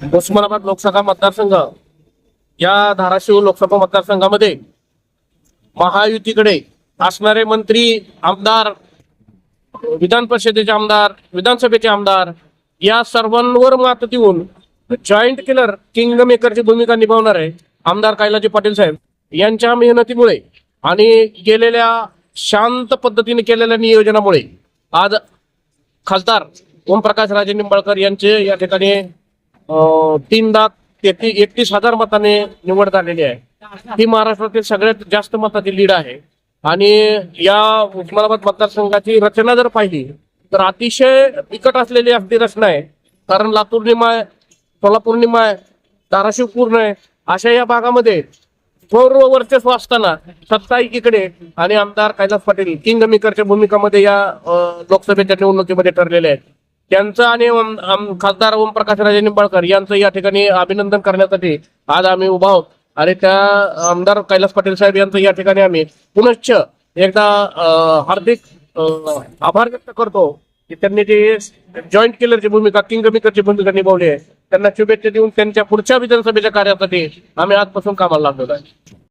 उस्मानाबाद लोकसभा मतदारसंघ या धाराशिव लोकसभा मतदारसंघामध्ये महायुतीकडे असणारे मंत्री आमदार विधान परिषदेचे आमदार विधानसभेचे आमदार या सर्वांवर मात देऊन जॉईंट किलर किंग मेकरची भूमिका निभावणार आहे आमदार कैलाजी पाटील साहेब. यांच्या मेहनतीमुळे आणि गेलेल्या शांत पद्धतीने केलेल्या नियोजनामुळे आज खासदार ओमप्रकाश राजे निंबाळकर यांचे या ठिकाणी तीन लाख तेहतीस एकतीस हजार मताने निवड झालेली आहे. ही महाराष्ट्रातील सगळ्यात जास्त मताची लीड आहे. आणि या उस्मानाबाद मतदारसंघाची रचना जर पाहिली तर अतिशय बिकट असलेली अगदी रचना आहे. कारण लातूर निमाय सोलापूर निमाय धाराशिव पूर्ण आहे. अशा या भागामध्ये पूर्व वर्चस्व असताना सत्ता एकीकडे आणि आमदार कैलास पाटील किंग मेकरच्या भूमिकामध्ये या लोकसभेच्या निवडणुकीमध्ये ठरलेले आहेत. त्यांचं आणि खासदार ओमप्रकाश राजे निंबाळकर यांचं या ठिकाणी अभिनंदन करण्यासाठी आज आम्ही उभा आहोत. आणि त्या आमदार कैलास पाटील साहेब यांचं या ठिकाणी आम्ही पुनश्च एकदा हार्दिक आभार व्यक्त करतो की त्यांनी जे जॉईंट किलरची भूमिका किंग मेकरची भूमिका निभावली आहे त्यांना शुभेच्छा देऊन त्यांच्या पुढच्या विधानसभेच्या कार्यासाठी आम्ही आजपासून कामाला लागलेलो आहे.